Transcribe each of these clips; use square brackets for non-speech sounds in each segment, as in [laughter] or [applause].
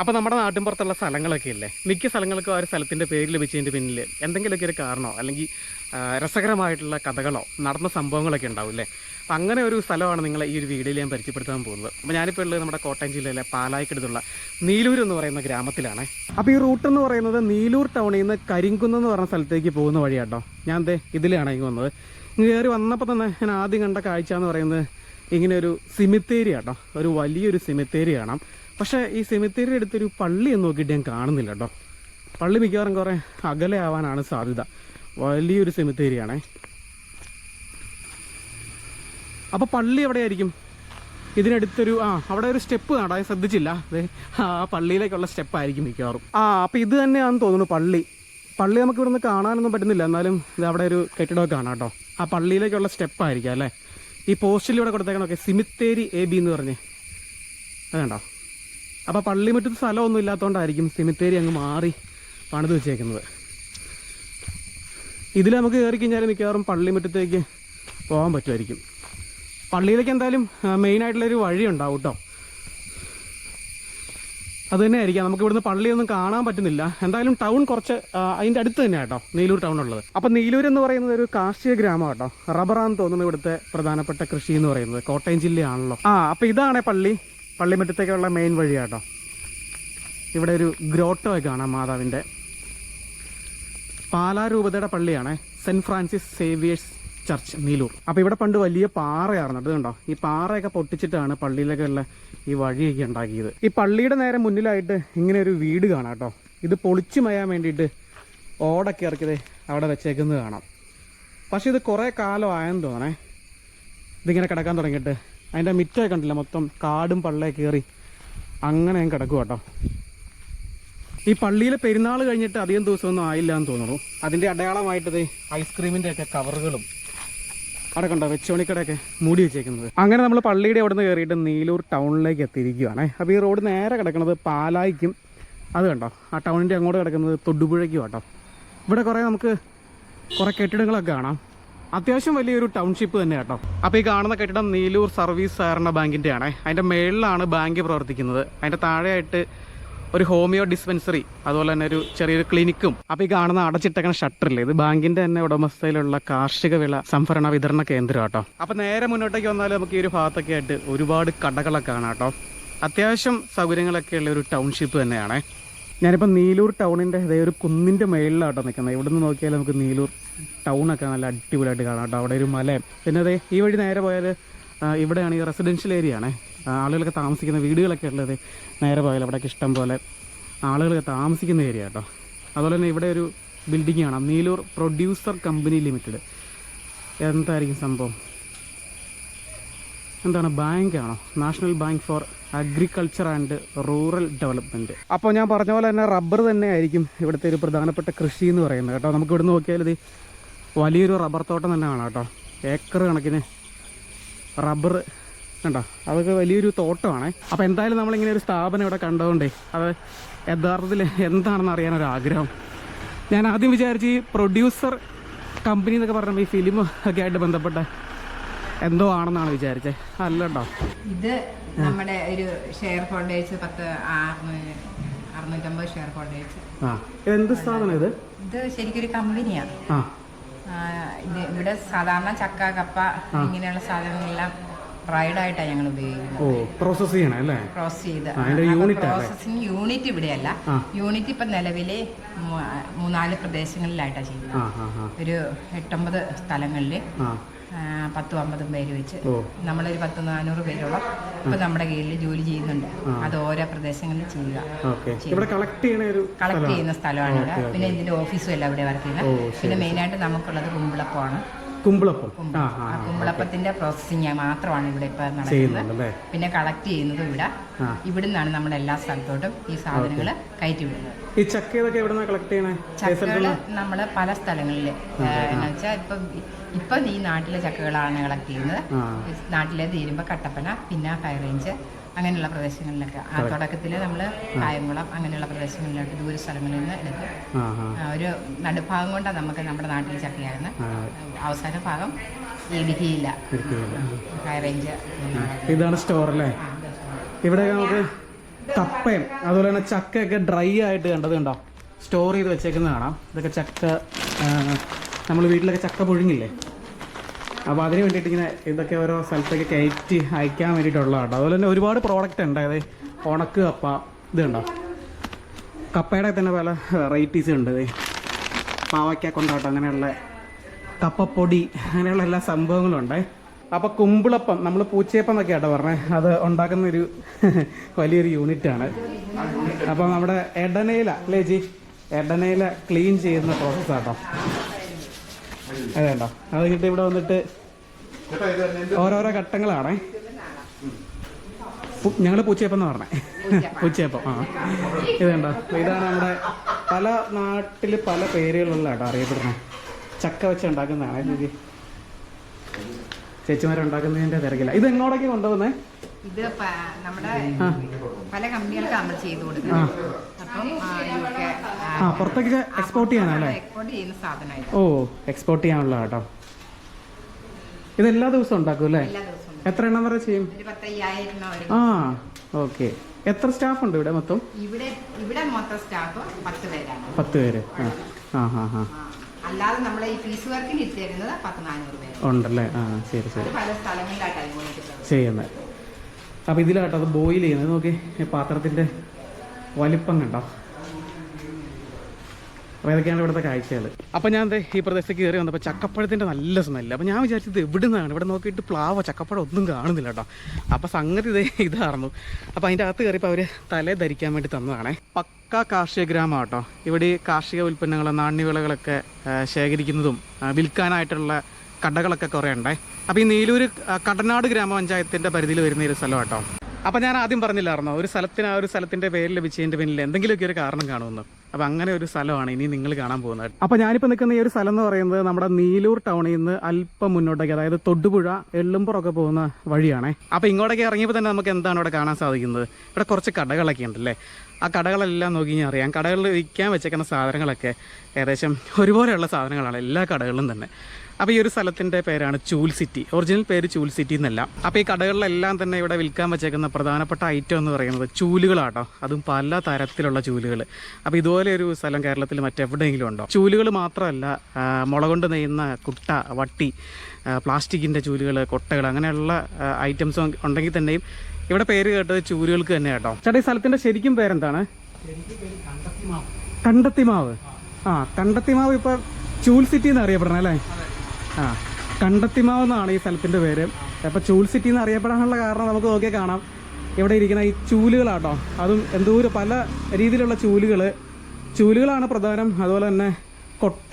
അപ്പോൾ നമ്മുടെ നാട്ടിൻ പുറത്തുള്ള സ്ഥലങ്ങളൊക്കെ ഇല്ലേ? മിക്ക സ്ഥലങ്ങൾക്കും ആ ഒരു സ്ഥലത്തിന്റെ പേര് ലഭിച്ചതിന്റെ പിന്നിൽ എന്തെങ്കിലുമൊക്കെ ഒരു കാരണമോ അല്ലെങ്കിൽ രസകരമായിട്ടുള്ള കഥകളോ നടന്ന സംഭവങ്ങളൊക്കെ ഉണ്ടാവും അല്ലേ അപ്പം അങ്ങനെ ഒരു സ്ഥലമാണ് നിങ്ങളെ ഈ ഒരു വീഡിയോയിൽ ഞാൻ പരിചയപ്പെടുത്താൻ പോകുന്നത്. അപ്പോൾ ഞാനിപ്പോൾ ഉള്ളത് നമ്മുടെ കോട്ടയം ജില്ലയിലെ പാലായിക്കടുത്തുള്ള നീലൂർ എന്ന് പറയുന്ന ഗ്രാമത്തിലാണ്. അപ്പോൾ ഈ റൂട്ട് എന്ന് പറയുന്നത് നീലൂർ ടൗണിൽ നിന്ന് കരിങ്കുന്ന് എന്ന് പറഞ്ഞ സ്ഥലത്തേക്ക് പോകുന്ന വഴിയാട്ടോ. ഞാൻ ദേ ഇതിലാണ് ഇങ്ങ് വന്നത്. കയറി വന്നപ്പോൾ തന്നെ ഞാൻ ആദ്യം കണ്ട കാഴ്ച എന്ന് പറയുന്നത് ഇങ്ങനെ ഒരു സിമിത്തേരി ആട്ടോ ഒരു വലിയൊരു സിമിത്തേരി കാണാം പക്ഷേ ഈ സെമിത്തേരി അടുത്തൊരു പള്ളി എന്ന് നോക്കിയിട്ട് ഞാൻ കാണുന്നില്ല കേട്ടോ പള്ളി മിക്കവാറും കുറേ അകലെ ആവാനാണ് സാധ്യത. വലിയൊരു സെമിത്തേരിയാണേ. അപ്പോൾ പള്ളി എവിടെയായിരിക്കും? ഇതിനടുത്തൊരു ആ അവിടെ ഒരു സ്റ്റെപ്പ് നടാൻ ശ്രദ്ധിച്ചില്ല. അതെ ആ പള്ളിയിലേക്കുള്ള സ്റ്റെപ്പായിരിക്കും മിക്കവാറും. ആ അപ്പോൾ ഇത് തന്നെയാണെന്ന് തോന്നുന്നു പള്ളി. പള്ളി നമുക്ക് ഇവിടുന്ന് കാണാനൊന്നും പറ്റുന്നില്ല. എന്നാലും ഇത് അവിടെ ഒരു കെട്ടിടമൊക്കെ കാണാം കേട്ടോ ആ പള്ളിയിലേക്കുള്ള സ്റ്റെപ്പ് ആയിരിക്കും അല്ലേ? ഈ പോസ്റ്റിൽ ഇവിടെ കൊടുത്തേക്കണമൊക്കെ സിമിത്തേരി എ ബി എന്ന് പറഞ്ഞ്. അതുണ്ടോ അപ്പോൾ പള്ളിമുറ്റത്ത് സ്ഥലമൊന്നും ഇല്ലാത്തതുകൊണ്ടായിരിക്കും സിമിത്തേരി അങ്ങ് മാറി പണിത് വെച്ചേക്കുന്നത്. ഇതിൽ നമുക്ക് കയറി കഴിഞ്ഞാൽ മിക്കവാറും പള്ളിമുറ്റത്തേക്ക് പോകാൻ പറ്റുമായിരിക്കും. പള്ളിയിലേക്ക് എന്തായാലും മെയിൻ ആയിട്ടുള്ളൊരു വഴി ഉണ്ടാവും കേട്ടോ അത് തന്നെ ആയിരിക്കാം നമുക്ക് ഇവിടുന്ന് പള്ളിയൊന്നും കാണാൻ പറ്റുന്നില്ല. എന്തായാലും ടൗൺ കുറച്ച് അതിന്റെ അടുത്ത് തന്നെ കേട്ടോ നീലൂർ ടൗൺ ഉള്ളത്. അപ്പം നീലൂർ എന്ന് പറയുന്നത് ഒരു കാർഷിക ഗ്രാമമാണ് കേട്ടോ റബ്ബറാന്ന് തോന്നുന്നു ഇവിടുത്തെ പ്രധാനപ്പെട്ട കൃഷി എന്ന് പറയുന്നത്. കോട്ടയം ജില്ലയാണല്ലോ. ആ അപ്പം ഇതാണേ പള്ളി. പള്ളിമുറ്റത്തേക്കുള്ള മെയിൻ വഴി കേട്ടോ ഇവിടെ ഒരു ഗ്രോട്ടോ കാണാം മാതാവിന്റെ. പാലാരൂപതയുടെ പള്ളിയാണ് saint Francis Xavier's church Neelur. അപ്പോൾ ഇവിടെ പണ്ട് വലിയ പാറയായിരുന്നു. അത് കണ്ടോ? ഈ പാറയൊക്കെ പൊട്ടിച്ചിട്ടാണ് പള്ളിയിലേക്കുള്ള ഈ വഴിയൊക്കെ ഉണ്ടാക്കിയത്. ഈ പള്ളിയുടെ നേരെ മുന്നിലായിട്ട് ഇങ്ങനെ ഒരു വീട് കാണാം കേട്ടോ. ഇത് പൊളിച്ചു മയാൻ വേണ്ടിയിട്ട് ഓടൊക്കെ ഇറക്കിയത് അവിടെ വെച്ചേക്കുന്നത് കാണാം. പക്ഷെ ഇത് കുറേ കാലം ആയെന്ന് തോന്നണേ. ഇതിങ്ങനെ കിടക്കാൻ തുടങ്ങിയിട്ട് അതിന്റെ മിറ്റമൊക്കെ കണ്ടില്ല മൊത്തം കാടും പള്ളയൊക്കെ കയറി അങ്ങനെ ഞാൻ കിടക്കും കേട്ടോ ഈ പള്ളിയിലെ പെരുന്നാൾ കഴിഞ്ഞിട്ട് അധികം ദിവസമൊന്നും ആയില്ല എന്ന് തോന്നുന്നു. അതിന്റെ അടയാളമായിട്ട് ഐസ്ക്രീമിന്റെ ഒക്കെ കവറുകളും അവിടെ കണ്ടോ വെച്ചോണിക്കടയൊക്കെ മൂടി വെച്ചേക്കുന്നത്. അങ്ങനെ നമ്മൾ പള്ളിയുടെ അവിടെ നിന്ന് കയറിയിട്ട് നീലൂർ ടൗണിലേക്ക് എത്തിയിരിക്കുകയാണ് അപ്പോൾ ഈ റോഡ് നേരെ കിടക്കുന്നത് പാലായിക്കും. അത് കണ്ടോ ആ ടൗണിന്റെ അങ്ങോട്ട് കിടക്കുന്നത് തൊടുപുഴയ്ക്കും കേട്ടോ ഇവിടെ കുറേ നമുക്ക് കുറേ കെട്ടിടങ്ങളൊക്കെ കാണാം. അത്യാവശ്യം വലിയൊരു ടൗൺഷിപ്പ് തന്നെ കേട്ടോ. അപ്പോൾ ഈ കാണുന്ന കെട്ടിടം നീലൂർ സർവീസ് സഹകരണ ബാങ്കിന്റെ ആണ് അതിന്റെ മേളിലാണ് ബാങ്ക് പ്രവർത്തിക്കുന്നത്. അതിന്റെ താഴെയായിട്ട് ഒരു ഹോമിയോ ഡിസ്പെൻസറി അതുപോലെ തന്നെ ഒരു ചെറിയൊരു ക്ലിനിക്കും അപ്പോൾ ഈ കാണുന്ന അടച്ചിട്ടേക്കണ ഷട്ടറില്ലേ ഇത് ബാങ്കിന്റെ തന്നെ ഉടമസ്ഥയിലുള്ള കാർഷിക വിള സംഭരണ വിതരണ കേന്ദ്രം കേട്ടോ. അപ്പോൾ നേരെ മുന്നോട്ടേക്ക് വന്നാൽ നമുക്ക് ഈ ഒരു ഭാഗത്തൊക്കെ ആയിട്ട് ഒരുപാട് കടകളൊക്കെ കാണാം കേട്ടോ. അത്യാവശ്യം സൗകര്യങ്ങളൊക്കെ ഉള്ള ഒരു ടൗൺഷിപ്പ് തന്നെയാണ്. ഞാനിപ്പോൾ നീലൂർ ടൗണിന്റെ ഇതേ ഒരു കുന്നിന്റെ മേളിലാട്ടോ നിൽക്കുന്നത് ഇവിടെ നിന്ന് നോക്കിയാൽ നമുക്ക് നീലൂർ ടൗണൊക്കെ നല്ല അടിപൊളിയായിട്ട് കാണാം കേട്ടോ. അവിടെ ഒരു മലയും പിന്നെ അതെ ഈ വഴി നേരെ പോയാൽ ഇവിടെയാണ് ഈ റെസിഡൻഷ്യൽ ഏരിയ ആണേ. ആളുകളൊക്കെ താമസിക്കുന്ന വീടുകളൊക്കെ ഉള്ളത് നേരെ പോയാൽ അവിടെയൊക്കെ ഇഷ്ടം പോലെ ആളുകളൊക്കെ താമസിക്കുന്ന ഏരിയ കേട്ടോ അതുപോലെ തന്നെ ഇവിടെ ഒരു ബിൽഡിംഗ് ആണ് നീലൂർ പ്രൊഡ്യൂസർ കമ്പനി ലിമിറ്റഡ് എന്തായിരിക്കും സംഭവം? എന്താണ് ബാങ്കാണോ national bank for agriculture and rural development അപ്പോൾ ഞാൻ പറഞ്ഞ പോലെ തന്നെ റബ്ബർ തന്നെ ആയിരിക്കും ഇവിടുത്തെ ഒരു പ്രധാനപ്പെട്ട കൃഷി എന്ന് പറയുന്നത് കേട്ടോ. നമുക്ക് ഇവിടെ നോക്കിയാൽ ഇത് വലിയൊരു റബ്ബർ തോട്ടം തന്നെ കാണാം കേട്ടോ. ഏക്കർ കണക്കിന് റബ്ബർ കണ്ടോ? അതൊക്കെ വലിയൊരു തോട്ടമാണ്. അപ്പോൾ എന്തായാലും നമ്മളിങ്ങനെ ഒരു സ്ഥാപനം ഇവിടെ കണ്ടതുകൊണ്ടേ അത് യഥാർത്ഥത്തിൽ എന്താണെന്ന് അറിയാനൊരു ആഗ്രഹം. ഞാൻ ആദ്യം വിചാരിച്ച് ഈ പ്രൊഡ്യൂസർ കമ്പനി എന്നൊക്കെ പറഞ്ഞ ഈ ഫിലിം ഒക്കെ ആയിട്ട് ബന്ധപ്പെട്ട എന്തോ ആണെന്നാണ് വിചാരിച്ചത് അല്ല കേട്ടോ. ഇത് നമ്മുടെ ഒരു ഷെയർ ഹോൾഡേഴ്സ് പത്ത് അറുന്നൂറ് അറുന്നൂറ്റമ്പത് ഷെയർ ഹോൾഡേഴ്സ് ആ. സ്ഥാപനം ഇത്? ഇത് ശരിക്കും ഒരു കമ്പനിയാണ് ഇത് ഇവിടെ സാധാരണ ചക്ക കപ്പ ഇങ്ങനെയുള്ള സാധനങ്ങളെല്ലാം ഡ്രൈഡ് ആയിട്ടാണ് ഞങ്ങൾ ഉപയോഗിക്കുന്നത്. പ്രോസസ് ചെയ്യണം അല്ലേ? പ്രോസസ് ചെയ്ത്? പ്രോസസ്സിങ് യൂണിറ്റ് ഇവിടെയല്ല. യൂണിറ്റ് ഇപ്പം നിലവിലെ മൂ- മൂന്നാൽ പ്രദേശങ്ങളിലായിട്ടാണ് ചെയ്യുന്നത്. ഒരു എട്ടൊമ്പത് സ്ഥലങ്ങളിൽ പത്തും അമ്പതും പേര് വെച്ച്. നമ്മളൊരു പത്ത് നാനൂറ് പേരോളം ഇപ്പൊ നമ്മുടെ കീഴിൽ ജോലി ചെയ്യുന്നുണ്ട്. അത് ഓരോ പ്രദേശങ്ങളിൽ ചെയ്യുക. കളക്ട് ചെയ്യുന്ന സ്ഥലമാണ്. പിന്നെ ഇതിന്റെ ഓഫീസും എല്ലാം ഇവിടെ വർക്ക് ചെയ്യുന്നത്. പിന്നെ മെയിനായിട്ട് നമുക്കുള്ളത് കുമ്പിളപ്പമാണ്. കുമ്പിളപ്പം. ആ ആ ആ കുമ്പിളപ്പത്തിന്റെ പ്രോസസ്സിങ് മാത്രമാണ് ഇവിടെ ഇപ്പൊ നടക്കുന്നത്. ചെയ്യുന്നുണ്ടല്ലേ? പിന്നെ കളക്ട് ചെയ്യുന്നത് ഇവിടെ. ആ. ഇവിടുന്നാണ് നമ്മൾ എല്ലാ സ്ഥലത്തോട്ടും ഈ സാധനങ്ങൾ കയറ്റി വിടുന്നത്. ഈ ചക്ക ഇതൊക്കെ എവിടെ നിന്നാണ് കളക്ട് ചെയ്യണേ ചക്കകൾ നമ്മൾ പല സ്ഥലങ്ങളിൽ എന്ന് വെച്ചാൽ ഇപ്പം ഇപ്പം ഈ നാട്ടിലെ ചക്കകളാണ് കളക്ട് ചെയ്യുന്നത്. ആ. നാട്ടിലെ തീരുമ്പോൾ കട്ടപ്പന പിന്നെ ഹൈ റേഞ്ച് അങ്ങനെയുള്ള പ്രദേശങ്ങളിലൊക്കെ. ആ തുടക്കത്തിൽ നമ്മൾ കായംകുളം അങ്ങനെയുള്ള പ്രദേശങ്ങളിലോട്ട് ദൂര സ്ഥലങ്ങളിൽ നിന്ന് എടുത്ത് ഒരു നടുഭാഗം കൊണ്ടാണ് നമുക്ക് നമ്മുടെ നാട്ടിൽ ചക്കയാകുന്നത് അവസാന ഭാഗം ഈ വിധിയില്ല ഹൈ റേഞ്ച് ഇതാണ് സ്റ്റോർ അല്ലേ? ഇവിടെ നമുക്ക് കപ്പയും അതുപോലെ തന്നെ ചക്കയൊക്കെ ഡ്രൈ ആയിട്ട് കണ്ടത് കണ്ടോ? സ്റ്റോർ ചെയ്ത് വെച്ചേക്കുന്നത് കാണാം. ഇതൊക്കെ ചക്ക നമ്മൾ വീട്ടിലൊക്കെ ചക്ക പുഴുങ്ങില്ലേ? അപ്പോൾ അതിന് വേണ്ടിയിട്ട് ഇങ്ങനെ ഇതൊക്കെ ഓരോ സ്ഥലത്തേക്ക് കയറ്റി അയക്കാൻ വേണ്ടിയിട്ടുള്ളതാണ് അതുപോലെ തന്നെ ഒരുപാട് പ്രോഡക്റ്റ് ഉണ്ട്. അതായത് ഉണക്ക് കപ്പ ഇത് കണ്ടോ കപ്പയുടെ തന്നെ പല വെറൈറ്റീസ് ഉണ്ട്. പാവയ്ക്ക കൊണ്ടാട്ടം അങ്ങനെയുള്ള കപ്പപ്പൊടി അങ്ങനെയുള്ള എല്ലാ സംഭവങ്ങളും ഉണ്ട്. അപ്പോൾ കുമ്പിളപ്പം നമ്മൾ പൂച്ചയപ്പം എന്നൊക്കെ ആട്ടോ പറഞ്ഞത് അത് ഉണ്ടാക്കുന്ന ഒരു [laughs] വലിയൊരു യൂണിറ്റാണ്. അപ്പോൾ നമ്മുടെ എടനയില അല്ലേ ജി? എടനയില ക്ലീൻ ചെയ്യുന്ന പ്രോസസ്സാട്ടോ അതെ കേട്ടോ. അത് കിട്ടി ഇവിടെ വന്നിട്ട് ഓരോരോ ഘട്ടങ്ങളാണേ. ഞങ്ങൾ പൂച്ചയപ്പം എന്ന് പറഞ്ഞേ. പൂച്ചയപ്പം. ആ. ഇതുണ്ടോ ഇതാണ് നമ്മുടെ പല നാട്ടിൽ പല പേരുകളുള്ള കേട്ടോ അറിയപ്പെടുന്നത്. ചക്ക വെച്ച് ഉണ്ടാക്കുന്നതാണ് ചേച്ചി ചേച്ചിമാരുണ്ടാക്കുന്നതിന്റെ തിരക്കില്ല ഇത് എങ്ങോട്ടൊക്കെ കൊണ്ടുപോകുന്നേ? ഇത് നമ്മുടെ പല കമ്പനികൾക്ക് നമ്മൾ ചെയ്തു കൊടുക്കുന്നത്. അപ്പം പുറത്തേക്ക് എക്സ്പോർട്ട് ചെയ്യാനല്ലേ എക്സ്പോർട്ട് ചെയ്യുന്ന സാധനമായിട്ട്. ഓ എക്സ്പോർട്ട് ചെയ്യാനുള്ള കേട്ടോ ഇത് എല്ലാ ദിവസവും ഉണ്ടാക്കും. അല്ലേ എത്ര എണ്ണം വരെ ചെയ്യും? ആ ഓക്കെ. എത്ര സ്റ്റാഫ് ഉണ്ട് ഇവിടെ മൊത്തം? ഇവിടെ ഇവിടെ മൊത്തം സ്റ്റാഫ് പത്ത് പേരാണ്. പത്ത് പേര്. ആ ആ ആ. അല്ലാതെ നമ്മൾ ഈ പീസ് വർക്കിന് ഇട്ടിരുന്നത് പത്ത് നാനൂറ് പേര് ഉണ്ടല്ലേ? ആ ശരി ശരി. പല സ്ഥലങ്ങളിലായിട്ടാണ് ചെയ്യുന്നത്. അപ്പോൾ ഇതിലാട്ടോ അത് ബോയിൽ ചെയ്യുന്നത്. നോക്കി പാത്രത്തിന്റെ പാത്രത്തിന്റെ വലിപ്പം കണ്ടോ? അപ്പോൾ ഇതൊക്കെയാണ് ഇവിടുത്തെ കാഴ്ചകൾ. അപ്പോൾ ഞാൻ ഈ പ്രദേശത്തേക്ക് കയറി വന്നപ്പോൾ ചക്കപ്പഴത്തിന്റെ നല്ല സ്മെല്ല് അപ്പോൾ ഞാൻ വിചാരിച്ചത് എവിടെ നിന്നാണ് ഇവിടെ നോക്കിയിട്ട് പ്ലാവോ ചക്കപ്പഴം ഒന്നും കാണുന്നില്ല കേട്ടോ അപ്പോൾ സംഗതി ഇതേ ഇതായിരുന്നു അപ്പോൾ അതിന്റെ അകത്ത് കയറിയപ്പോൾ അവർ തലേ ധരിക്കാൻ വേണ്ടി തന്നതാണേ. പക്ക കാർഷിക ഗ്രാമം കേട്ടോ ഇവിടെ കാർഷിക ഉൽപ്പന്നങ്ങൾ നാണ്യവിളകളൊക്കെ ശേഖരിക്കുന്നതും വിൽക്കാനായിട്ടുള്ള കടകളൊക്കെ കുറേ ഉണ്ടേ. അപ്പോൾ ഈ നീലൂർ കടനാട് ഗ്രാമപഞ്ചായത്തിന്റെ പരിധിയിൽ വരുന്ന ഒരു സ്ഥലം കേട്ടോ അപ്പോൾ ഞാൻ ആദ്യം പറഞ്ഞില്ലായിരുന്നോ? ഒരു സ്ഥലത്തിന് ആ ഒരു സ്ഥലത്തിന്റെ പേര് ലഭിച്ചതിന്റെ പിന്നിൽ എന്തെങ്കിലുമൊക്കെ ഒരു കാരണം കാണുമെന്ന്. അപ്പോൾ അങ്ങനെ ഒരു സ്ഥലമാണ് ഇനി നിങ്ങൾ കാണാൻ പോകുന്നത്. അപ്പോൾ ഞാനിപ്പോൾ നിൽക്കുന്ന ഈ ഒരു സ്ഥലം എന്ന് പറയുന്നത് നമ്മുടെ നീലൂർ ടൗണിൽ നിന്ന് അല്പം മുന്നോട്ടേക്ക് അതായത് തൊടുപുഴ എള്ളുമ്പുറമൊക്കെ പോകുന്ന വഴിയാണേ. അപ്പോൾ ഇങ്ങോട്ടേക്ക് ഇറങ്ങിയപ്പോൾ തന്നെ നമുക്ക് എന്താണ് ഇവിടെ കാണാൻ സാധിക്കുന്നത്? ഇവിടെ കുറച്ച് കടകളൊക്കെ ഉണ്ടല്ലേ? ആ കടകളെല്ലാം നോക്കി ഞാൻ അറിയാം. കടകളിൽ വിൽക്കാൻ വെച്ചേക്കുന്ന സാധനങ്ങളൊക്കെ ഏകദേശം ഒരുപോലെയുള്ള സാധനങ്ങളാണ് എല്ലാ കടകളിലും തന്നെ. അപ്പോൾ ഈ ഒരു സ്ഥലത്തിന്റെ പേരാണ് ചൂൽ സിറ്റി. ഒറിജിനൽ പേര് ചൂൽ സിറ്റി എന്നല്ല. അപ്പോൾ ഈ കടകളിലെല്ലാം തന്നെ ഇവിടെ വിൽക്കാൻ വെച്ചേക്കുന്ന പ്രധാനപ്പെട്ട ഐറ്റം എന്ന് പറയുന്നത് ചൂലുകളാട്ടോ. അതും പല തരത്തിലുള്ള ചൂലുകൾ അപ്പോൾ ഇതുപോലെ ഒരു സ്ഥലം കേരളത്തിൽ മറ്റെവിടെയെങ്കിലും ഉണ്ടോ? ചൂലുകൾ മാത്രമല്ല മുളകൊണ്ട് മുള കൊണ്ട് നെയ്യുന്ന കുട്ട വട്ടി പ്ലാസ്റ്റിക്കിന്റെ പ്ലാസ്റ്റിക്കിന്റെ ചൂലുകൾ കൊട്ടകൾ അങ്ങനെയുള്ള ഐറ്റംസ് ഉണ്ടെങ്കിൽ തന്നെയും ഇവിടെ പേര് കേട്ടത് ചൂലുകൾക്ക് തന്നെ കേട്ടോ ചേട്ടാ ഈ സ്ഥലത്തിന്റെ ശരിക്കും പേരെന്താണ്? കണ്ടത്തിമാവ്. ആ കണ്ടത്തിമാവ് ഇപ്പൊ ചൂൽ സിറ്റി എന്ന് അറിയപ്പെടണം അല്ലേ? ആ. കണ്ടത്തിമാവ് എന്നാണ് ഈ സ്ഥലത്തിന്റെ പേര്. അപ്പൊ ചൂൽ സിറ്റി എന്ന് അറിയപ്പെടാനുള്ള കാരണം നമുക്ക് നോക്കിയാൽ കാണാം. ഇവിടെ ഇരിക്കുന്ന ഈ ചൂലുകളാട്ടോ. അതും എന്തോരം പല രീതിയിലുള്ള ചൂലുകൾ ചൂലുകളാണ് പ്രധാനം. അതുപോലെ തന്നെ കൊട്ട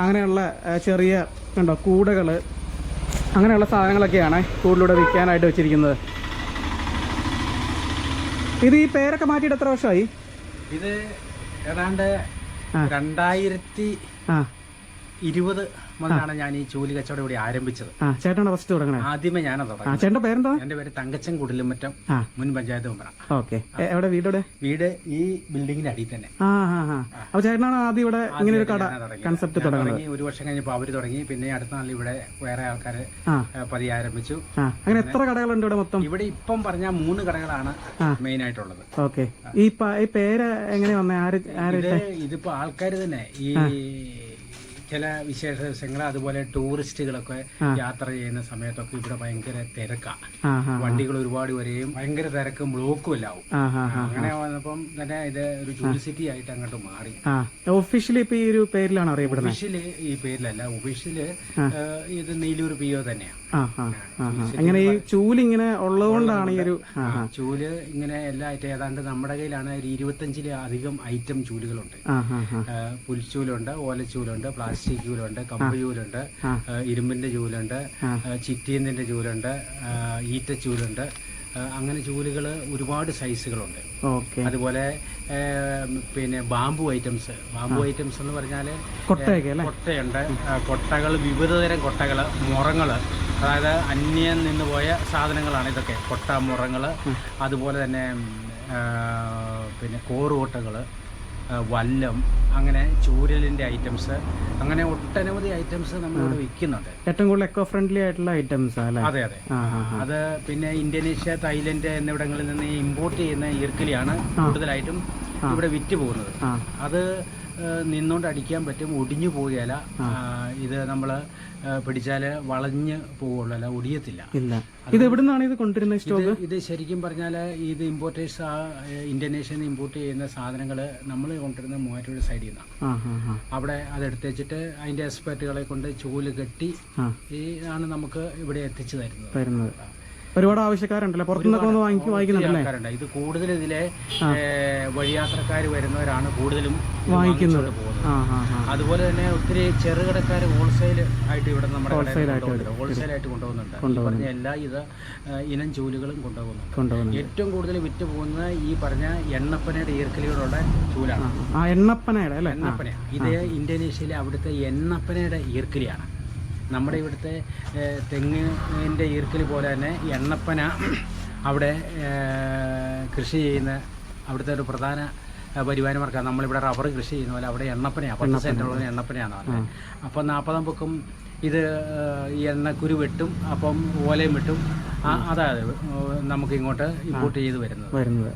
അങ്ങനെയുള്ള ചെറിയ കണ്ടോ കൂടകൾ അങ്ങനെയുള്ള സാധനങ്ങളൊക്കെയാണ് കൂടുതലൂടെ വിൽക്കാനായിട്ട് വെച്ചിരിക്കുന്നത്. ഇത് ഈ പേരൊക്കെ മാറ്റിയിട്ട് എത്ര വർഷമായി? ഇത് ഏതാണ്ട് രണ്ടായിരത്തി ഇരുപത് മുതലാണ് ഞാൻ ഈ ചൂലി കച്ചവടം ഇവിടെ ആരംഭിച്ചത്. ചേട്ടനാണ് ഫസ്റ്റ് തുടങ്ങണേ? ആദ്യമേ ഞാനാ ആ തുടങ്ങി ചേട്ടന്റെ പേരെന്താ എന്റെ പേര് തങ്കച്ചൻ കുടിലുമറ്റം മുൻ പഞ്ചായത്ത് മെമ്പറ. ഓക്കെ. എവിടെ വീട് വീട് ഈ ബിൽഡിങ്ങിന്റെ അടിയിൽ തന്നെ. അപ്പൊ ചേട്ടനാണ് ആദ്യം ഇവിടെ ഇങ്ങനെ ഒരു കട. കൺസെപ്റ്റ് തുടങ്ങി. ഒരു വർഷം കഴിഞ്ഞപ്പോൾ അവർ തുടങ്ങി. പിന്നെ അടുത്ത നാളിൽ ഇവിടെ വേറെ ആൾക്കാര് പതി പതിയെ ആരംഭിച്ചു അങ്ങനെ എത്ര കടകളുണ്ട് ഇവിടെ മൊത്തം? ഇവിടെ ഇപ്പം പറഞ്ഞ മൂന്ന് കടകളാണ് മെയിൻ ആയിട്ടുള്ളത് ഓക്കെ. ഈ പേര് എങ്ങനെ വന്നേ? ആര് ആര് ഇത് ഇതിപ്പോ ആൾക്കാർ തന്നെ. ഈ ചില വിശേഷ ദിവസങ്ങൾ അതുപോലെ ടൂറിസ്റ്റുകളൊക്കെ യാത്ര ചെയ്യുന്ന സമയത്തൊക്കെ ഇവിടെ ഭയങ്കര തിരക്കാണ് വണ്ടികൾ ഒരുപാട് വരെയും ഭയങ്കര തിരക്കും ബ്ലോക്കും എല്ലാം ആവും. ആ ആ ആ അങ്ങനെ വന്നപ്പം തന്നെ ഇത് ഒരു ടൂറിസ്റ്റ് സിറ്റി ആയിട്ട് അങ്ങോട്ട് മാറി. ഒഫീഷ്യലി ഇപ്പൊ ഈ ഒരു പേരിലാണ് അറിയപ്പെടുന്നത്? ഒഫീഷ്യലി ഈ പേരിലല്ല. ഒഫീഷ്യൽ ഇത് നീലൂർ പി ഒ തന്നെയാണ് അങ്ങനെ ഈ ചൂലിങ്ങനെ ഉള്ളതുകൊണ്ടാണ് ഈ ഒരു ചൂൽ ഇങ്ങനെ എല്ലാ ഐറ്റം ഏതാണ്ട് നമ്മുടെ കയ്യിലാണ് ഒരു ഇരുപത്തഞ്ചിലധികം ഐറ്റം ചൂലുകളുണ്ട്. പുൽച്ചൂലുണ്ട് ഓലച്ചൂലുണ്ട് പ്ലാസ്റ്റിക് കമ്പ് ജൂലുണ്ട് ആ. ആ, ഇരുമ്പിന്റെ ജൂലുണ്ട് ചിറ്റീന്നിന്റെ ജൂലുണ്ട് ഈറ്റ ചൂലുണ്ട്. അങ്ങനെ ചൂലുകൾ ഒരുപാട് സൈസുകളുണ്ട്. അതുപോലെ പിന്നെ ബാമ്പു ഐറ്റംസ്. ബാമ്പു ഐറ്റംസ് എന്ന് പറഞ്ഞാൽ കൊട്ടയുണ്ട്. കൊട്ടകൾ വിവിധതരം കൊട്ടകൾ മുറങ്ങൾ അതായത് അന്യം നിന്ന് പോയ സാധനങ്ങളാണ് ഇതൊക്കെ. കൊട്ട മുറങ്ങൾ അതുപോലെ തന്നെ പിന്നെ കോറുകൊട്ടകൾ വല്ലം അങ്ങനെ ചൂരലിന്റെ ഐറ്റംസ് അങ്ങനെ ഒട്ടനവധി ഐറ്റംസ് നമ്മളിവിടെ വിൽക്കുന്നുണ്ട്. ഏറ്റവും കൂടുതൽ എക്കോ ഫ്രണ്ട്ലി ആയിട്ടുള്ള ഐറ്റംസ് അല്ലേ? അതെ അതെ. അത് പിന്നെ ഇന്തോനേഷ്യ തായ്ലൻഡ് എന്നിവിടങ്ങളിൽ നിന്ന് ഇമ്പോർട്ട് ചെയ്യുന്ന ഈർക്കിലിയാണ് കൂടുതലായിട്ടും ഇവിടെ വിറ്റ് പോകുന്നത്. അത് നിന്നുകൊണ്ട് അടിക്കാൻ പറ്റും ഒടിഞ്ഞു പോകുകയല്ല ഇത് നമ്മൾ പിടിച്ചാൽ വളഞ്ഞ് പോവുള്ളൂ അല്ല ഒടിയത്തില്ല. ഇത് എവിടുന്നാണ് ഇത് കൊണ്ടുവരുന്നത് സ്റ്റോക്ക്? ഇത് ശരിക്കും പറഞ്ഞാൽ ഇത് ഇമ്പോർട്ടേഴ്സ് ആ ഇന്ത്യനേഷ്യൻ ഇമ്പോർട്ട് ചെയ്യുന്ന സാധനങ്ങൾ നമ്മൾ കൊണ്ടുവരുന്ന മൂവാറ്റുപുഴ സൈഡിൽ നിന്നാണ് അവിടെ അതെടുത്ത് വെച്ചിട്ട് അതിന്റെ എക്സ്പെർട്ടുകളെ കൊണ്ട് ചൂൽ കെട്ടി ഈ ആണ് നമുക്ക് ഇവിടെ എത്തിച്ചു തരുന്നത്. ഒരുപാട് ആവശ്യക്കാരുണ്ടല്ലേ? പുറത്തുനിന്നൊക്കെ വന്ന് വാങ്ങി വായിക്കുന്നുണ്ടല്ലേ? വാങ്ങിക്കുന്നുണ്ടല്ലേ ഇത് കൂടുതൽ ഇതിലെ വഴിയാത്രക്കാർ വരുന്നവരാണ് കൂടുതലും വാങ്ങിക്കുന്നത്. അതുപോലെ തന്നെ ഒത്തിരി ചെറുകിടക്കാർ ഹോൾസെയിൽ ആയിട്ട് ഇവിടെ നമ്മുടെ ഹോൾസെയിൽ ആയിട്ട് കൊണ്ടുപോകുന്നുണ്ട് പറഞ്ഞ എല്ലാ ഇത് ഇനം ചൂലുകളും കൊണ്ടുപോകുന്നുണ്ട് ഏറ്റവും കൂടുതൽ വിറ്റ് പോകുന്നത് ഈ പറഞ്ഞ എണ്ണപ്പനയുടെ ഈർക്കലിയോടുള്ള ചൂലാണ്. ആ എണ്ണപ്പനയുടെ എണ്ണപ്പന. ഇത് ഇന്തോനേഷ്യയിലെ അവിടുത്തെ എണ്ണപ്പനയുടെ ഈർക്കലിയാണ്. നമ്മുടെ ഇവിടുത്തെ തെങ്ങിന്റെ ഈർക്കൽ പോലെ തന്നെ എണ്ണപ്പന അവിടെ കൃഷി ചെയ്യുന്ന അവിടുത്തെ ഒരു പ്രധാന വരുമാനമാർക്കാണ് നമ്മളിവിടെ റബ്ബർ കൃഷി ചെയ്യുന്ന പോലെ അവിടെ എണ്ണപ്പനയാണ് പത്ത് സെന്റുള്ള എണ്ണപ്പനയാണെന്ന് പറഞ്ഞത്. അപ്പോൾ നാൽപ്പതാം പൊക്കം ഇത് എണ്ണ ഈ എണ്ണക്കുരു വെട്ടും അപ്പം ഓലയും വെട്ടും. ആ, അതായത് നമുക്ക് ഇങ്ങോട്ട് ഇമ്പോർട്ട് ചെയ്ത് വരുന്നത്. വരുന്നത്.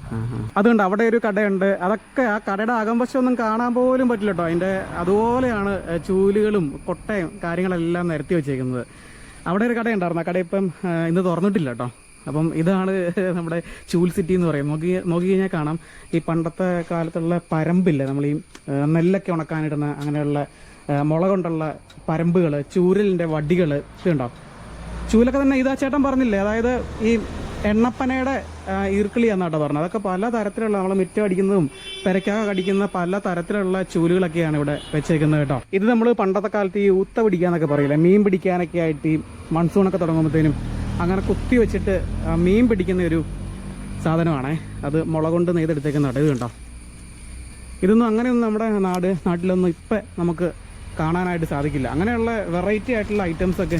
അതുകൊണ്ട് അവിടെ ഒരു കടയുണ്ട്. അതൊക്കെ ആ കടയുടെ അകംവശം ഒന്നും കാണാൻ പോലും പറ്റില്ല കേട്ടോ അതിന്റെ അതുപോലെയാണ് ചൂലുകളും കൊട്ടയും കാര്യങ്ങളെല്ലാം നിരത്തി വെച്ചേക്കുന്നത്. അവിടെ ഒരു കടയുണ്ടായിരുന്നു. ആ കട ഇപ്പം ഇന്ന് തുറന്നിട്ടില്ല കേട്ടോ അപ്പം ഇതാണ് [laughs] നമ്മുടെ ചൂൽ സിറ്റി എന്ന് പറയും നോക്കി നോക്കി കഴിഞ്ഞാൽ കാണാം. ഈ പണ്ടത്തെ കാലത്തുള്ള പരമ്പില്ല? നമ്മൾ ഈ നെല്ലൊക്കെ ഉണക്കാനിടുന്ന അങ്ങനെയുള്ള മുള കൊണ്ടുള്ള പരമ്പുകൾ ചൂരലിന്റെ വടികൾ ഇതുണ്ടോ? ചൂലൊക്കെ തന്നെ ഇതാ ചേട്ടൻ പറഞ്ഞില്ലേ അതായത് ഈ എണ്ണപ്പനയുടെ ഈർക്കിളി എന്നാട്ടോ കേട്ടോ പറഞ്ഞത്. അതൊക്കെ പല തരത്തിലുള്ള നമ്മൾ മിറ്റം അടിക്കുന്നതും പെരക്കാക കടിക്കുന്ന പല തരത്തിലുള്ള ചൂലുകളൊക്കെയാണ് ഇവിടെ വെച്ചേക്കുന്നത് കേട്ടോ. ഇത് നമ്മൾ പണ്ടത്തെ കാലത്ത് ഈ ഊത്ത പിടിക്കാന്നൊക്കെ പറയില്ലേ മീൻ പിടിക്കാനൊക്കെ ആയിട്ട് ഈ മൺസൂണൊക്കെ തുടങ്ങുമ്പോഴത്തേനും അങ്ങനെ കുത്തി വെച്ചിട്ട് മീൻ പിടിക്കുന്ന ഒരു സാധനമാണേ. അത് മുള കൊണ്ട് നെയ്തെടുത്തേക്കുന്ന കേട്ടോ ഇത് കണ്ടോ? ഇതൊന്നും അങ്ങനെയൊന്നും നമ്മുടെ നാട് നാട്ടിലൊന്നും ഇപ്പം നമുക്ക് കാണാനായിട്ട് സാധിക്കില്ല. അങ്ങനെയുള്ള വെറൈറ്റി ആയിട്ടുള്ള ഐറ്റംസ് ഒക്കെ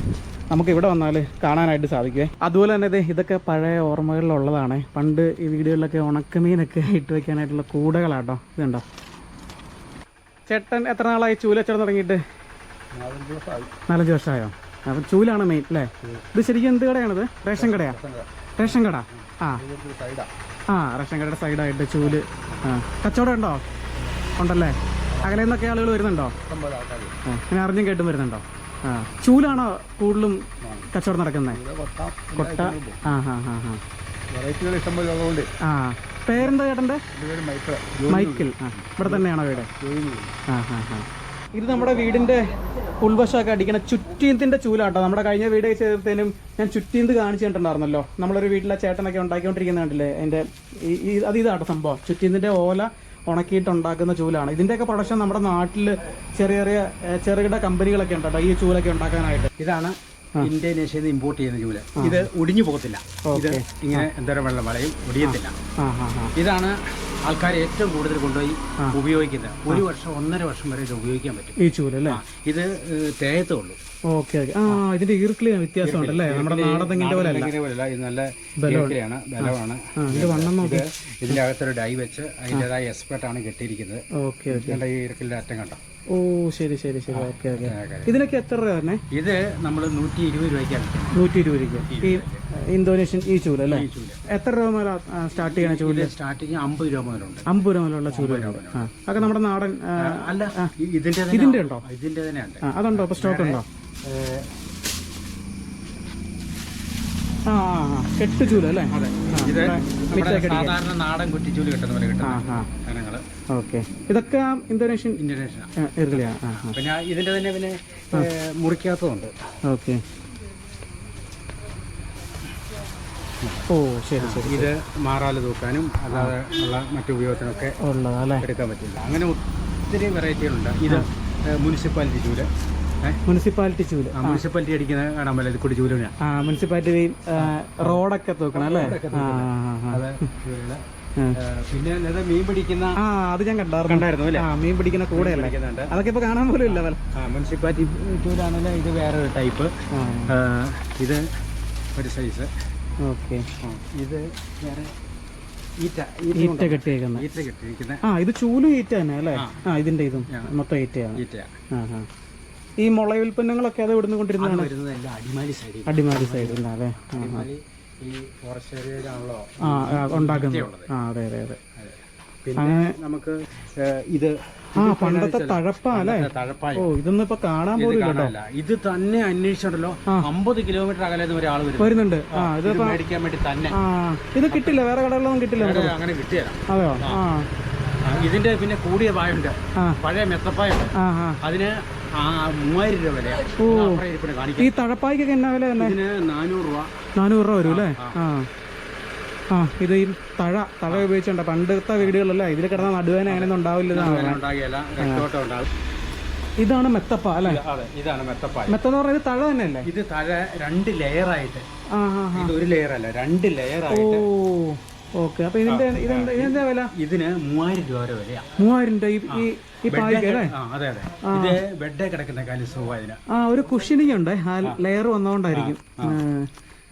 നമുക്ക് ഇവിടെ വന്നാൽ കാണാനായിട്ട് സാധിക്കുമേ അതുപോലെ തന്നെ ദേ ഇതൊക്കെ പഴയ ഓർമ്മകളിലുള്ളതാണ്. പണ്ട് ഈ വീടുകളിലൊക്കെ ഉണക്കമീനൊക്കെ ഇട്ട് വെക്കാനായിട്ടുള്ള കൂടകളാട്ടോ. ഇതുണ്ടോ? ചേട്ടൻ എത്ര നാളായി ചൂല വെച്ചാൽ തുടങ്ങിയിട്ട്? നാലഞ്ച് വർഷമായോ? അപ്പം ചൂലാണ് മെയിൻ അല്ലേ ഇത് ശരിക്കും എന്ത് കടയാണിത്? റേഷൻ കടയാ? റേഷൻ കട. ആ. ആ റേഷൻ കടയുടെ സൈഡായിട്ട് ചൂൽ. ആ. കച്ചവടം ഉണ്ടോ? ഉണ്ടല്ലേ? അകലെ നിന്നൊക്കെ ആളുകൾ വരുന്നുണ്ടോ? അങ്ങനെ അറിഞ്ഞും കേട്ടും വരുന്നുണ്ടോ? ആ ചൂലാണോ കൂടുതലും കച്ചവടം നടക്കുന്നത്? കൊട്ട ആ ഹാ ഹാ ഹാ വെറൈറ്റികൾ ഇഷ്ടംപോലെ ഉള്ളതുകൊണ്ട്. ആ പേരെന്താ ചേട്ടന്റെ? പേര് മൈക്കിൾ. ആ ഇവിടെ തന്നെയാണോ വീട്? ആ ഹാ ഹാ ഇത് നമ്മുടെ വീടിന്റെ ഉൾവശമൊക്കെ അടിക്കണ ചുറ്റീന്തിന്റെ ചൂലാട്ടോ. നമ്മുടെ കഴിഞ്ഞ വീട് ചേർത്തേനും ഞാൻ ചുറ്റീന്ത് കാണിച്ചു കണ്ടിട്ടുണ്ടായിരുന്നല്ലോ. നമ്മളൊരു വീട്ടിലെ ചേട്ടനൊക്കെ ഉണ്ടാക്കിക്കൊണ്ടിരിക്കുന്ന കണ്ടില്ലേ? അതിന്റെ അത് ഇതാട്ടോ സംഭവം. ചുറ്റീന്തിന്റെ ഓല ഉണക്കിയിട്ട് ഉണ്ടാക്കുന്ന ചൂലാണ്. ഇതിന്റെയൊക്കെ പ്രൊഡക്ഷൻ നമ്മുടെ നാട്ടിൽ ചെറിയ ചെറിയ ചെറുകിട കമ്പനികളൊക്കെ ഉണ്ട് കേട്ടോ ഈ ചൂലൊക്കെ ഉണ്ടാക്കാനായിട്ട്. ഇതാണ് ഇന്തോനേഷ്യയിൽ നിന്ന് ഇമ്പോർട്ട് ചെയ്യുന്ന ചൂൽ. ഇത് ഒടിഞ്ഞു പോകത്തില്ല. ഇത് ഇങ്ങനെ എന്തോരം വെള്ളം വളയും ഒടിയത്തില്ല. ഇതാണ് ആൾക്കാർ ഏറ്റവും കൂടുതൽ കൊണ്ടുപോയി ഉപയോഗിക്കുന്നത്. ഒരു വർഷം ഒന്നര വർഷം വരെ ഇത് ഉപയോഗിക്കാൻ പറ്റും. ഈ ചൂല അല്ലേ? ഇത് തേയത്തേ ഉള്ളൂ ഓക്കെ ഓക്കെ. ആ ഇതിന്റെ ഈർക്കിളി വ്യത്യാസം ഉണ്ടല്ലേ നമ്മുടെ നാടൻ തെങ്ങിന്റെ പോലെ അല്ല പോലെയല്ല. ഇത് നല്ല ബലമാണ്. ബലമാണ് ഇതിന്റെ വണ്ണം നോക്കി. ഇത് ഇതിന്റെ അകത്തൊരു ഡൈ വെച്ച് അതിന്റെതായ ആണ് കെട്ടിയിരിക്കുന്നത്. Okay okay. ഈ ഈർക്കിലിന്റെ അറ്റം കണ്ടോ? ഓ ശരി ശരി ശരി. Okay okay. ഇതിനൊക്കെ എത്ര രൂപ തന്നെ ഇത് നമ്മൾ നൂറ്റി ഇരുപത് രൂപയ്ക്കാണ് നൂറ്റി ഇരുപത് രൂപയ്ക്ക്. ഈ ഇന്തോനേഷ്യൻ ഈ ചൂൽ അല്ലേ? എത്ര രൂപ മുതൽ സ്റ്റാർട്ട് ചെയ്യണ ചൂൽ? സ്റ്റാർട്ടിങ് അമ്പത് രൂപ മുതലുണ്ട്. അമ്പത് രൂപ മുതലുള്ള ചൂൽ അതൊക്കെ നമ്മുടെ നാടൻ അല്ല ഇതിന്റെ ഇതിന്റെ ഉണ്ടോ? ഇതിന്റെ തന്നെ അതുണ്ടോ? ഇപ്പൊ സ്റ്റോക്ക് ഉണ്ടോ ആ കെട്ട് ചൂൽ അല്ലേ. സാധാരണ നാടൻ കുറ്റിച്ചൂൽ കിട്ടുന്ന പോലെ കിട്ടുന്ന ഓക്കെ. ഇതൊക്കെ ഇന്തോനേഷ്യൻ? ഇന്തോനേഷ്യ പിന്നെ ഇതിന്റെ തന്നെ പിന്നെ മുറിക്കാത്തതുണ്ട് ഓക്കെ. ഓ ശരി ശരി ഇത് മാറാൽ തൂക്കാനും അല്ലാതെ ഉള്ള മറ്റു ഉപയോഗത്തിനൊക്കെ ഉള്ളതാ അല്ലേ? എടുക്കാൻ പറ്റില്ല. അങ്ങനെ ഒത്തിരി വെറൈറ്റികളുണ്ട് ഇത് മുനിസിപ്പാലിറ്റി ചൂൽ. മുനിസിപ്പാലിറ്റി ചൂൽ. മുനിസിപ്പാലിറ്റി അടിക്കുന്ന കാണാൻ പറ്റില്ല കുടി ചൂലിനാ ആ മുനിസിപ്പാലിറ്റി റോഡൊക്കെ തൂക്കണം അല്ലേ? പിന്നെ മീൻ പിടിക്കുന്ന ആ അത് ഞാൻ കണ്ടായിരുന്നു. കണ്ടായിരുന്നു അല്ലേ? ആ മീൻ പിടിക്കുന്ന പിടിക്കുന്നുണ്ട് അതൊക്കെ ഇപ്പൊ കാണാൻ പോലും ഇല്ല മുനിസിപ്പാലിറ്റി ചൂലാണല്ലേ ഇത് വേറൊരു ടൈപ്പ്. ഇത് ഒരു സൈസ്. ഓക്കെ. ഇത് വേറെ ഈറ്റ കെട്ടിയേക്കുന്നത് ആ ഇത് ചൂലും ഈറ്റ തന്നെ അല്ലേ? ആ. ഇതിന്റെ ഇതും മൊത്തം ഈറ്റയാണ്. ഈറ്റയാണ് ആ ആ. ഈ മുള ഉൽപ്പന്നങ്ങളൊക്കെ അത് ഇവിടുന്ന് കൊണ്ടിരുന്നതാണ്? വരുന്നതെല്ലാം അടിമാലി സൈഡിൽ അടിമാലി സൈഡിൽ അടിമാലി ഈ ഫോറസ്റ്റ് ഏരിയയിലാണല്ലോ ആ ഉണ്ടാക്കുന്നത്. ആ അതെ അതെ അതെ. പിന്നെ നമുക്ക് ഇത് ആ പണ്ടത്തെ തഴപ്പ അല്ലേ? ഓ ഇതൊന്നും ഇപ്പൊ കാണാൻ പോലും ഇത് തന്നെ അന്വേഷിച്ചുണ്ടല്ലോ അമ്പത് കിലോമീറ്റർ അകലെ ഒരാൾ വരും വരുന്നുണ്ട്. ആ ഇത് ഇത് മേടിക്കാൻ വേണ്ടി തന്നെ. ഇത് കിട്ടില്ല. വേറെ കടകളിലൊന്നും കിട്ടില്ല അങ്ങനെ കിട്ടിയല്ല അതെയോ? ആ. ഇതിന്റെ പിന്നെ കൂടിയ പായുണ്ട്. പഴയ മെത്തപ്പായുണ്ട്. അതിന് മൂവായിരം രൂപ ഈ തഴപ്പായ്ക്കൊക്കെ എന്നാ വില തന്നെ? നാനൂറ് രൂപ. നാനൂറ് രൂപ വരും അല്ലേ ആ. ആ. ഇത് ഈ തഴ തഴ ഉപയോഗിച്ചുണ്ട് പണ്ടത്തെ വീടുകളല്ലേ ഇതിൽ കിടന്ന നടുവേന അങ്ങനെയൊന്നും ഉണ്ടാവില്ല ഇതാണ് മെത്തപ്പ അല്ലേ? ഇതാണ് മെത്തപ്പായ മെത്തെന്ന് പറയുന്നത് തഴ തന്നെയല്ലേ? ഇത് തഴ രണ്ട് ലെയർ ആയിട്ട്. ഇത് ഒരു ലെയർ അല്ല രണ്ട് ലെയർ ആയിട്ട്. ഓ. ആയിട്ട് ഓക്കെ അപ്പൊ ഇതിന്റെ ഇതെന്താ ഇതെന്താ വില? ഇതിന് മൂവായിരം രൂപ വരെ വിലയാണ് മൂവായിരം രൂപ. ഈ ഈ പായ്ക്ക് അല്ലേ? ആ അതെ അതെ. ഇത് ബെഡ് കിടക്കുന്ന കാലി സുഖമായതിന് ആ ഒരു കുഷിനിങ് ഉണ്ട് ആ. ലെയർ വന്നോണ്ടായിരിക്കും.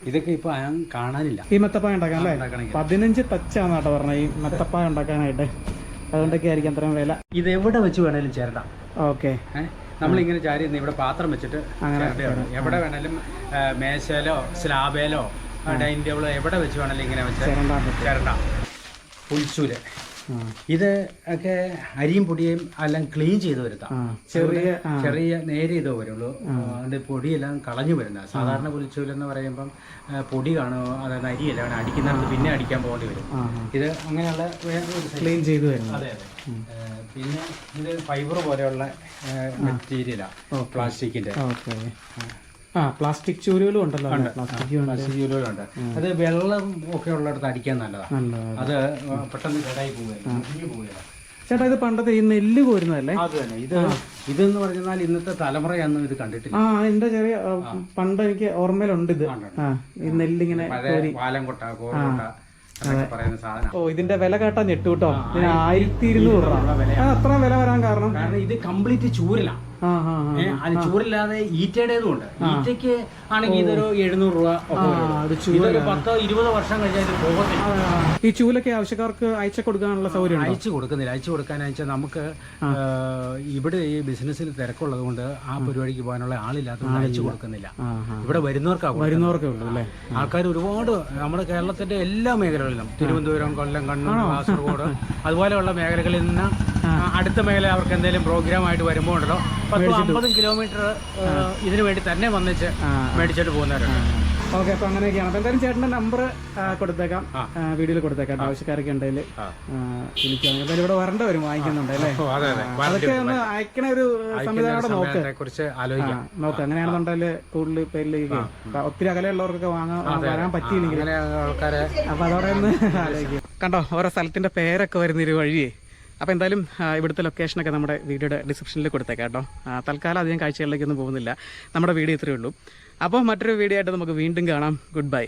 ഇതൊക്കെ ഇപ്പൊ കാണാനില്ല. ഈ മെത്തപ്പായ ഉണ്ടാക്കാൻ അല്ലേ? ഉണ്ടാക്കണമെങ്കിൽ. പതിനഞ്ച് ടച്ചാണ് കേട്ടോ പറഞ്ഞത്. ഈ മെത്തപ്പായ ഉണ്ടാക്കാനായിട്ട്. അതുകൊണ്ടൊക്കെ ആയിരിക്കും അത്രയും വില. ഇത് എവിടെ വെച്ച് വേണേലും ചേരടാം. ഓക്കെ. ഏഹ് നമ്മളിങ്ങനെ ചാരി നിന്ന് ഇവിടെ പാത്രം വെച്ചിട്ട് ചേരേണ്ടതാണ്. എവിടെ വേണേലും ആ, മേശയിലോ സ്ലാബേലോ ഡൈനിങ് ടേബിൾ എവിടെ വെച്ച് വേണമെങ്കിലും ഇങ്ങനെ വെച്ചാൽ ചേരണ്ട പുൽച്ചൂര്. ഇത് ഒക്കെ അരിയും പൊടിയും എല്ലാം ക്ലീൻ ചെയ്ത് വരുത്താം. ചെറിയ ചെറിയ നേരിയ ഇതേ വരുള്ളൂ. അതുകൊണ്ട് പൊടിയെല്ലാം കളഞ്ഞു വരുന്ന സാധാരണ പുലിച്ചൂലെന്ന് പറയുമ്പം പൊടി കാണുമോ അതായത് അരിയല്ല അടിക്കുന്നവർക്ക് പിന്നെ അടിക്കാൻ പോകേണ്ടി വരും. ഇത് അങ്ങനെയുള്ള ക്ലീൻ ചെയ്ത് വരുന്നത്. അതെ അതെ. പിന്നെ ഇത് ഫൈബർ പോലെയുള്ള മെറ്റീരിയലാണ് പ്ലാസ്റ്റിക്കിന്റെ. പ്ലാസ്റ്റിക് ചൂരുകളും ഉണ്ടല്ലോ? പ്ലാസ്റ്റിക് ജോലികളുണ്ട് അത് വെള്ളം ഒക്കെ ഉള്ളിടത്ത് അടിക്കാൻ നല്ലതാണ് അത് പെട്ടെന്ന് കേടായി പോവുകയില്ല ചേട്ടാ ഇത് പണ്ടത്തെ ഈ നെല്ല് കോരുന്നതല്ലേ? അത് തന്നെ. ഇത് ഇതെന്ന് പറഞ്ഞാൽ ഇന്നത്തെ തലമുറയൊന്നും ഇത് കണ്ടിട്ടില്ല. ആ എന്റെ ചെറിയ പണ്ട് എനിക്ക് ഓർമ്മയിലുണ്ട് ഇത്. ഈ നെല്ലിങ്ങനെ പാലംകൊട്ട സാധനം ഓ ഇതിന്റെ വില കേട്ടാ ഞെട്ടു കേട്ടോ ആയിരത്തി ഇരുന്നൂറ് രൂപ. അത്ര വില വരാൻ കാരണം? കാരണം ഇത് കംപ്ലീറ്റ് ചൂരിലാണ് അത് ചൂരില്ലാതെ ഈറ്റയുടേതും ഉണ്ട് ഈറ്റയ്ക്ക് ആണെങ്കിൽ ഇതൊരു എഴുന്നൂറ് രൂപ ഇതൊരു പത്തോ ഇരുപതോ വർഷം കഴിഞ്ഞാൽ പോകത്തില്ല ഈ ചൂലൊക്കെ ആവശ്യക്കാർക്ക് അയച്ചു കൊടുക്കാനുള്ള സൗകര്യം അയച്ചു കൊടുക്കുന്നില്ല. അയച്ചു കൊടുക്കാൻ വെച്ചാൽ നമുക്ക് ഇവിടെ ഈ ബിസിനസ്സിൽ തിരക്കുള്ളത് കൊണ്ട് ആ പരിപാടിക്ക് പോകാനുള്ള ആളില്ലാത്തതുകൊണ്ട് അയച്ചു കൊടുക്കുന്നില്ല. ഇവിടെ വരുന്നവർക്കാണ് വരുന്നവർക്കേ ഉള്ളൂ അല്ലേ ആൾക്കാർ ഒരുപാട് നമ്മുടെ കേരളത്തിന്റെ എല്ലാ മേഖലകളിലും തിരുവനന്തപുരം കൊല്ലം കണ്ണൂർ കാസർഗോഡ് [laughs] അതുപോലെയുള്ള മേഖലകളിൽ നിന്ന് അടുത്ത മേഖല അവർക്ക് എന്തെങ്കിലും പ്രോഗ്രാം ആയിട്ട് വരുമ്പോൾ ഉണ്ടല്ലോ പത്തും അമ്പതും കിലോമീറ്റർ ഇതിനു വേണ്ടി തന്നെ വന്നിച്ച് മേടിച്ചിട്ട് പോകുന്നവരാണ് ഓക്കെ അപ്പൊ അങ്ങനെയൊക്കെയാണ്. അപ്പൊ എന്തായാലും ചേട്ടന്റെ നമ്പർ കൊടുത്തേക്കാം. വീഡിയോയിൽ കൊടുത്തേക്കാം. ആവശ്യക്കാരൊക്കെ ഉണ്ടെങ്കിൽ വിളിക്കാം എന്തായാലും ഇവിടെ വരേണ്ട വരും വാങ്ങിക്കുന്നുണ്ട് അല്ലേ? അതെ അതെ. അതൊക്കെ ഒന്ന് അയക്കണ ഒരു സംവിധാനം നോക്ക്. നോക്ക്. അങ്ങനെയാണെന്നുണ്ടെങ്കിൽ കൂടുതൽ പേരിലേക്ക് ഒത്തിരി അകലെയുള്ളവർക്കൊക്കെ വാങ്ങാൻ വരാൻ പറ്റിയില്ലെങ്കിൽ അപ്പൊ അതോടെ ഒന്ന് ആലോചിക്കും. കണ്ടോ ഓരോ സ്ഥലത്തിന്റെ പേരൊക്കെ വരുന്നൊരു വഴിയേ. അപ്പോൾ എന്തായാലും ഇവിടുത്തെ ലൊക്കേഷനൊക്കെ നമ്മുടെ വീഡിയോയുടെ ഡിസ്ക്രിപ്ഷനിൽ കൊടുത്തേക്കാം കേട്ടോ. തൽക്കാലം അധികം കാഴ്ചകളിലേക്കൊന്നും പോകുന്നില്ല. നമ്മുടെ വീഡിയോ ഇത്രയേ ഉള്ളൂ. അപ്പോൾ മറ്റൊരു വീഡിയോ ആയിട്ട് നമുക്ക് വീണ്ടും കാണാം. Good bye